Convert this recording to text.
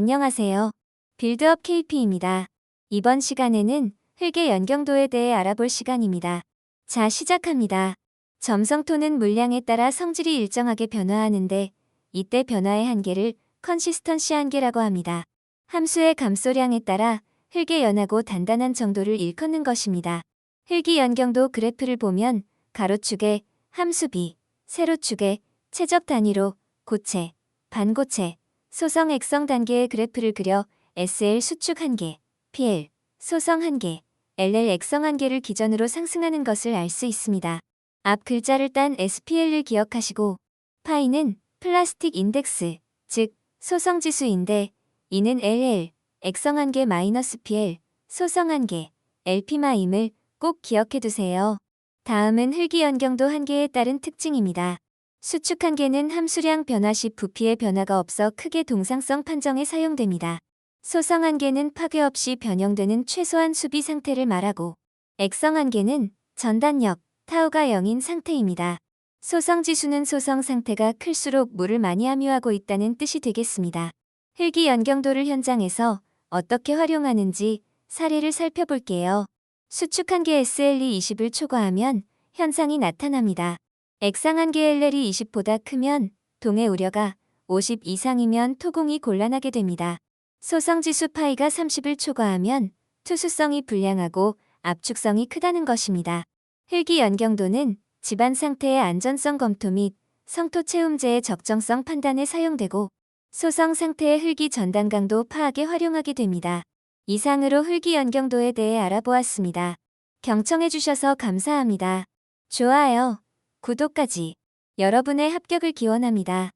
안녕하세요. 빌드업 KP입니다. 이번 시간에는 흙의 연경도에 대해 알아볼 시간입니다. 자, 시작합니다. 점성토는 물량에 따라 성질이 일정하게 변화하는데 이때 변화의 한계를 컨시스턴시 한계라고 합니다. 함수의 감소량에 따라 흙의 연하고 단단한 정도를 일컫는 것입니다. 흙이 연경도 그래프를 보면 가로축에 함수 b, 세로축에 최적 단위로 고체, 반고체, 소성 액성 단계의 그래프를 그려 SL 수축 한계, PL 소성 한계, LL 액성 한계를 기준으로 상승하는 것을 알 수 있습니다. 앞 글자를 딴 SPL을 기억하시고 파이는 플라스틱 인덱스, 즉 소성 지수인데 이는 LL 액성 한계 마이너스 PL 소성 한계 LP마임을 꼭 기억해 두세요. 다음은 hir기 연경도 한계에 따른 특징입니다. 수축 한계는 함수량 변화 시 부피의 변화가 없어 크게 동상성 판정에 사용됩니다. 소성 한계는 파괴 없이 변형되는 최소한 수비 상태를 말하고 액성 한계는 전단력, 타우가 0인 상태입니다. 소성 지수는 소성 상태가 클수록 물을 많이 함유하고 있다는 뜻이 되겠습니다. 흙이 연경도를 현장에서 어떻게 활용하는지 사례를 살펴볼게요. 수축 한계 SL이 20을 초과하면 현상이 나타납니다. 액상 한계 LL이 20보다 크면 동의 우려가 50 이상이면 토공이 곤란하게 됩니다. 소성지수 파이가 30을 초과하면 투수성이 불량하고 압축성이 크다는 것입니다. 흙이 연경도는 집안 상태의 안전성 검토 및 성토 체움제의 적정성 판단에 사용되고 소성 상태의 흙이 전단 강도 파악에 활용하게 됩니다. 이상으로 흙이 연경도에 대해 알아보았습니다. 경청해주셔서 감사합니다. 좋아요, 구독까지 여러분의 합격을 기원합니다.